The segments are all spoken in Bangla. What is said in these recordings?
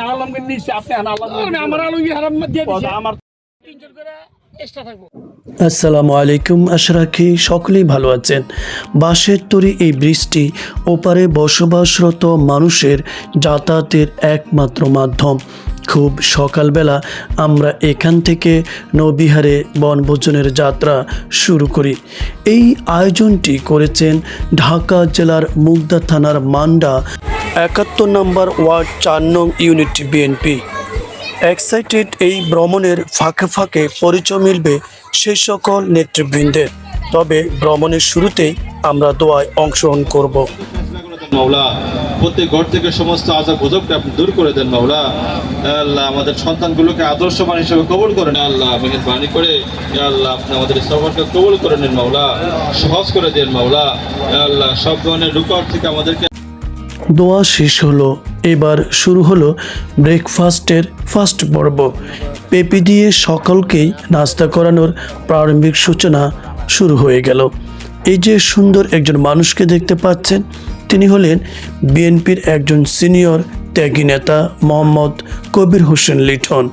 আলমগীর নিচ্ছে আপনি আমার আলমগীর হারাম দিয়ে আমার তিনজন করে এক্সট্রা থাকব। আসসালামু আলাইকুম আশা রাখি সকলেই ভালো আছেন। বাঁশের তৈরি এই ব্রিজটি ওপারে বসবাসরত মানুষের যাতায়াতের একমাত্র মাধ্যম। খুব সকালবেলা আমরা এখান থেকে নবিহারে বনভোজনের যাত্রা শুরু করি। এই আয়োজনটি করেছেন ঢাকা জেলার মুগদা থানার মান্ডা একাত্তর নম্বর ওয়ার্ড চার নং ইউনিট বিএনপি এক্সাইটেড এই ভ্রমণের ফাঁকে ফাঁকে পরিচয় মিলবে সেই সকল নেতৃবৃন্দের। তবে ভ্রমণের শুরুতেই আমরা দোয়ায় অংশগ্রহণ করব। মাওলা, প্রত্যেক ঘর থেকে সমস্ত আজা গুজবকে আপনি দূর করে দেন মাওলা। আল্লাহ, আমাদের সন্তানগুলোকে আদর্শবান হিসেবে কবুল করেন আল্লাহ, মেহেরবানি করে আল্লাহ, আপনি আমাদের সফরকে কবুল করে নেন মাওলা। সহজ করে দেন মাওলা। আল্লাহ, সব ধরনের রুকর থেকে আমাদেরকে দোয়া শেষ হলো। এবার শুরু হলো ব্রেকফাস্টের ফার্স্ট পর্ব। পেপি দিয়ে সকলকেই নাস্তা করানোর প্রারম্ভিক সূচনা শুরু হয়ে গেল। এই যে সুন্দর একজন মানুষকে দেখতে পাচ্ছেন, তিনি হলেন বিএনপির একজন সিনিয়র ত্যাগী নেতা মোহাম্মদ কবির হোসেন লিঠন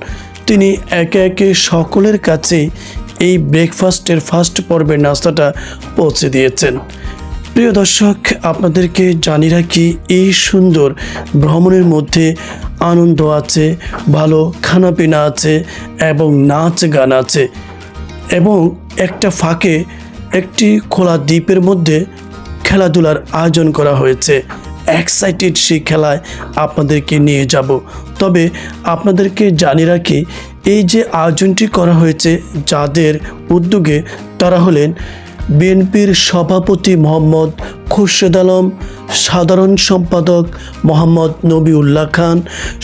তিনি একে একে সকলের কাছেই এই ব্রেকফাস্টের ফার্স্ট পর্বের নাস্তাটা পৌঁছে দিয়েছেন। প্রিয় দর্শক, আপনাদেরকে জানি রাখি, এই সুন্দর ভ্রমণের মধ্যে আনন্দ আছে, ভালো খানাপিনা আছে এবং নাচ গান আছে এবং একটা ফাঁকে একটি খোলা দ্বীপের মধ্যে খেলাধুলার আয়োজন করা হয়েছে। এক্সাইটেড সেই খেলায় আপনাদেরকে নিয়ে যাব। তবে আপনাদেরকে জানি রাখি, এই যে আয়োজনটি করা হয়েছে, যাদের উদ্যোগে তারা হলেন বিএনপির সভাপতি মোহাম্মদ খুরশেদ আলম, সাধারণ সম্পাদক মোহাম্মদ নবিউল্লাহ খান,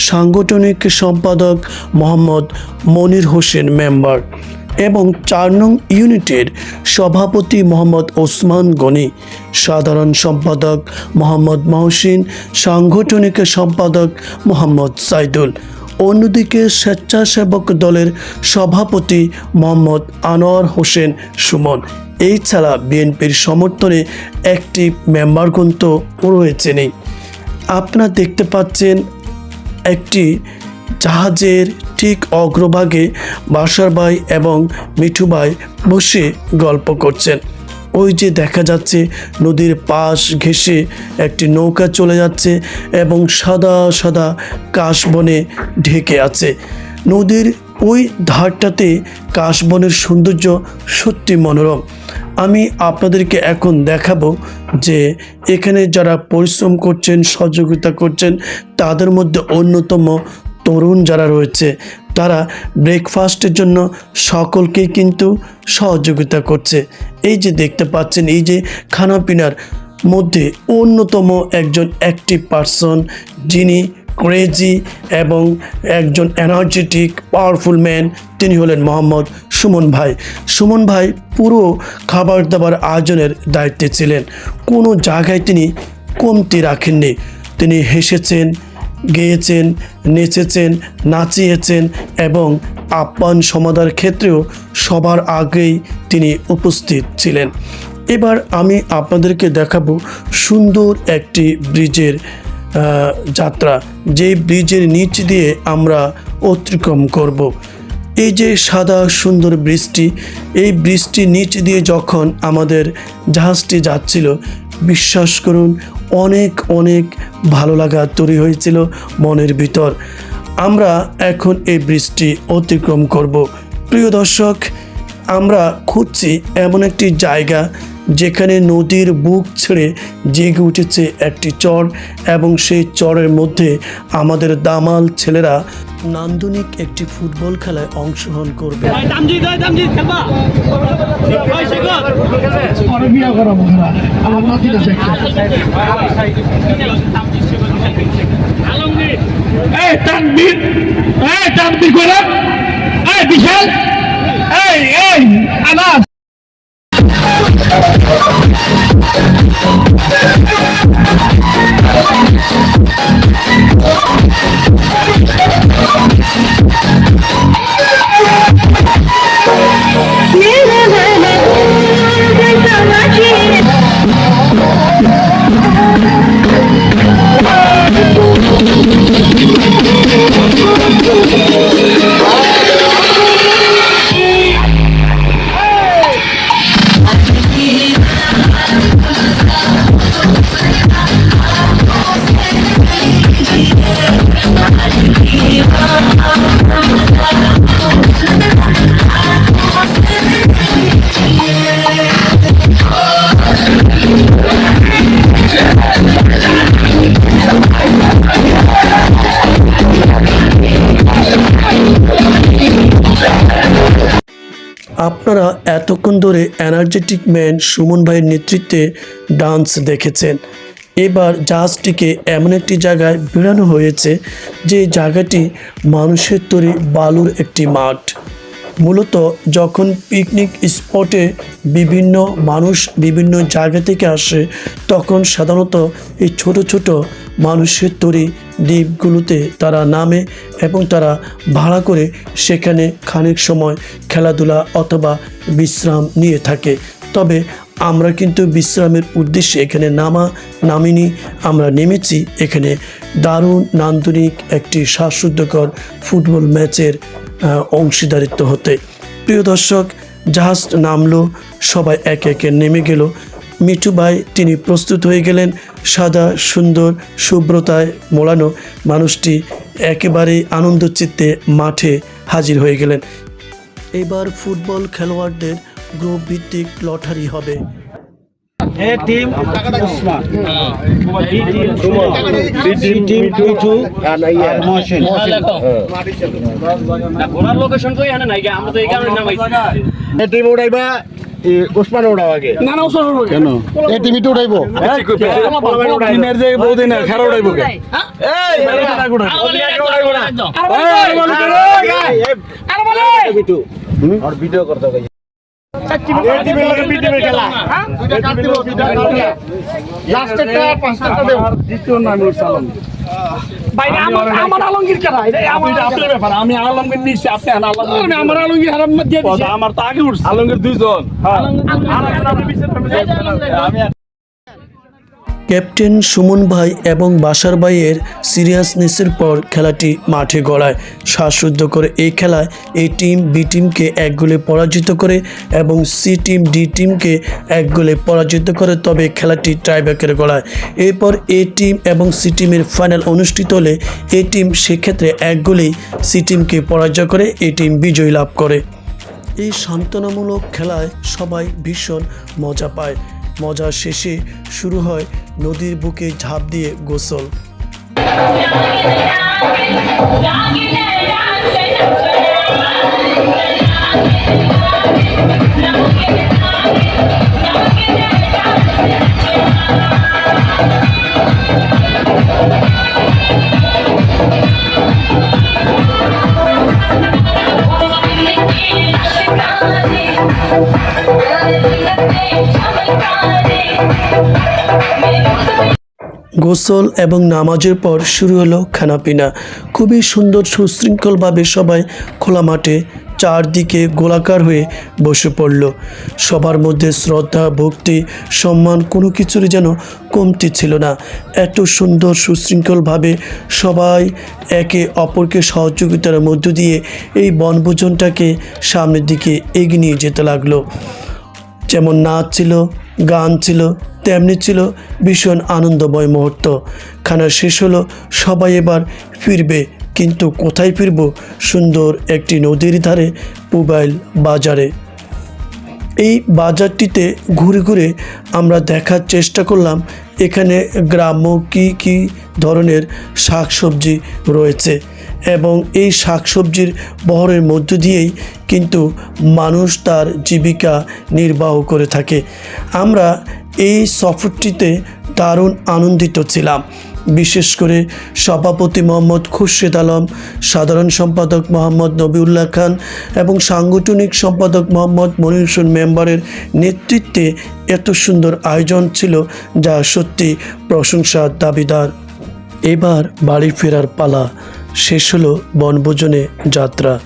সাংগঠনিক সম্পাদক মোহাম্মদ মনির হোসেন মেম্বার এবং চার নং ইউনিটের সভাপতি মোহাম্মদ ওসমান গনি, সাধারণ সম্পাদক মোহাম্মদ মহসিন, সাংগঠনিক সম্পাদক মোহাম্মদ সাইদুল। অন্যদিকে স্বেচ্ছাসেবক দলের সভাপতি মোহাম্মদ আনোয়ার হোসেন সুমন। এই ছাড়া বিএনপির সমর্থনে একটি মেম্বারগণ তো রয়েছেনই আপনারা দেখতে পাচ্ছেন একটি জাহাজের ঠিক অগ্রভাগে বাসার ভাই এবং মিঠু ভাই বসে গল্প করছেন। ওই যে দেখা যাচ্ছে নদীর পাশ ঘেঁষে একটি নৌকা চলে যাচ্ছে এবং সাদা সাদা কাশবনে ঢেকে আছে। নদীর ওই ধারটাতে কাশবনের সৌন্দর্য সত্যি মনোরম। আমি আপনাদেরকে এখন দেখাবো যে এখানে যারা পরিশ্রম করছেন, সহযোগিতা করছেন, তাদের মধ্যে অন্যতম তরুণ যারা রয়েছে তারা ব্রেকফাস্টের জন্য সকলকেই কিন্তু সহযোগিতা করছে। এই যে দেখতে পাচ্ছেন, এই যে খানাপিনার মধ্যে অন্যতম একজন অ্যাক্টিভ পারসন যিনি ক্রেজি এবং একজন এনার্জেটিক পাওয়ারফুল ম্যান তিনি হলেন মোহাম্মদ সুমন ভাই। সুমন ভাই পুরো খাবার দাবার আয়োজনের দায়িত্বে ছিলেন। কোনো জায়গায় তিনি কমতি রাখেননি। তিনি হেসেছেন গেয়েছেন, নেচেছেন, নাচিয়েছেন এবং আপ্যায়ন সমাধার ক্ষেত্রেও সবার আগেই তিনি উপস্থিত ছিলেন এবার আমি আপনাদেরকে দেখাবো সুন্দর একটি ব্রিজের যাত্রা যেই ব্রিজের নিচ দিয়ে আমরা অতিক্রম করব। এই যে সাদা সুন্দর বৃষ্টি এই বৃষ্টির নিচ দিয়ে যখন আমাদের জাহাজটি যাচ্ছিল, বিশ্বাস করুন অনেক অনেক ভালো লাগা তৈরি হয়েছিল মনের ভিতর। আমরা এখন এই বৃষ্টি অতিক্রম করব। প্রিয় দর্শক, আমরা খুঁজছি এমন একটি জায়গা যেখানে নদীর বুক ছেড়ে জেগে উঠেছে একটি চর এবং সেই চরের মধ্যে আমাদের দামাল ছেলেরা নান্দনিক একটি ফুটবল খেলায় অংশগ্রহণ করবে। দামজি আপনারা এতক্ষণ ধরে এনার্জেটিক ম্যান সুমন ভাইয়ের নেতৃত্বে ডান্স দেখেছেন। এবার জাহাজটিকে এমন একটি জায়গায় বেড়ানো হয়েছে যে জায়গাটি মানুষের তৈরি বালুর একটি মাঠ। মূলত যখন পিকনিক স্পটে বিভিন্ন মানুষ বিভিন্ন জায়গা থেকে আসে, তখন সাধারণত এই ছোট ছোট মানুষের তৈরি দ্বীপগুলোতে তারা নামে এবং তারা ভাড়া করে সেখানে খানিক সময় খেলাধুলা অথবা বিশ্রাম নিয়ে থাকে। তবে আমরা কিন্তু বিশ্রামের উদ্দেশ্যে এখানে নামা, নামিনি, আমরা নেমেছি। এখানে দারুণ নান্দনিক একটি শ্বাসরুদ্ধকর ফুটবল ম্যাচের অংশীদারিত্ব হতে। প্রিয় দর্শক, জাহাজ নামলো, সবাই একে একে নেমে গেল। মিঠু ভাই, তিনি প্রস্তুত হয়ে গেলেন। সাদা, সুন্দর, শুভ্রতায় মোড়ানো মানুষটি একেবারেই আনন্দ চিত্তে মাঠে হাজির হয়ে গেলেন। এবার ফুটবল খেলোয়াড়দের গ্রুপ ভিত্তিক লটারি হবে। A team Usman B team Suman B team Tutu আর মহসিন ঘোরার লোকেশন কই এখানে নাই আমরা তো এই কারণে নামাইছি। এ টিম উড়াইবা উসমান উড়াও আগে। না না ওসব হবে কেন? এ টিম ইটো উড়াইবো। টিমের যে বহুদিন খেলা উড়াইবো কে এই আর ভিডিও করতে হবে এই টিমের লগে বি টিমের আমার আলমগীর। কেনা এটা আমার আপনার ব্যাপার আমি আলমগীর নিচ্ছি আপনি আনা আলমগীর আমার আলমগীর হারাম আমার তো আগে উঠছে। আলমগীর দুইজন। আমি ক্যাপ্টেন সুমন ভাই এবং বাসার ভাইয়ের সিরিয়াসনেসের পর খেলাটি মাঠে গড়ায়। শ্বাসরুদ্ধ করে এই খেলায় এই টিম, বি টিমকে এক গোলে পরাজিত করে এবং সি টিম, ডি টিমকে এক গোলে পরাজিত করে, তবে খেলাটি ট্রাইব্যাকের গড়ায়। এরপর এ টিম এবং সি টিমের ফাইনাল অনুষ্ঠিত হলে এ টিম সেক্ষেত্রে এক গোলেই সি টিমকে পরাজয় করে, এ টিম বিজয় লাভ করে। এই সান্ত্বনামূলক খেলায় সবাই ভীষণ মজা পায়। মজা শেষে শুরু হয় নদীর বুকে ঝাঁপ দিয়ে গোসল। গোসল এবং নামাজের পর শুরু হলো খানাপিনা। খুবই সুন্দর, সুশৃঙ্খলভাবে সবাই খোলা মাঠে চারদিকে গোলাকার হয়ে বসে পড়ল। সবার মধ্যে শ্রদ্ধা, ভক্তি, সম্মান কোনো কিছুরই যেন কমতি ছিল না। এত সুন্দর, সুশৃঙ্খলভাবে সবাই একে অপরকে সহযোগিতার মধ্য দিয়ে এই বনভোজনটাকে সামনের দিকে এগিয়ে নিয়ে যেতে লাগল। যেমন নাচ ছিল, গান ছিল, তেমনি ছিল ভীষণ আনন্দময় মুহূর্ত। খানা শেষ হলো, সবাই এবার ফিরবে। কিন্তু কোথায় ফিরব? সুন্দর একটি নদীর ধারে মোবাইল বাজারে। এই বাজারটিতে ঘুরে ঘুরে আমরা দেখার চেষ্টা করলাম এখানে গ্রাম্য কি কি ধরনের শাকসবজি রয়েছে? এবং এই শাকসবজির বহরের মধ্য দিয়েই কিন্তু মানুষ তার জীবিকা নির্বাহ করে থাকে। আমরা এই সফরটিতে দারুণ আনন্দিত ছিলাম। বিশেষ করে সভাপতি মোহাম্মদ খুরশেদ আলম, সাধারণ সম্পাদক মোহাম্মদ নবিউল্লাহ খান এবং সাংগঠনিক সম্পাদক মোহাম্মদ মনির মেম্বারের নেতৃত্বে এত সুন্দর আয়োজন ছিল যা সত্যি প্রশংসার দাবিদার। এবার বাড়ি ফেরার পালা। শেষ হলো বনভোজনে যাত্রা।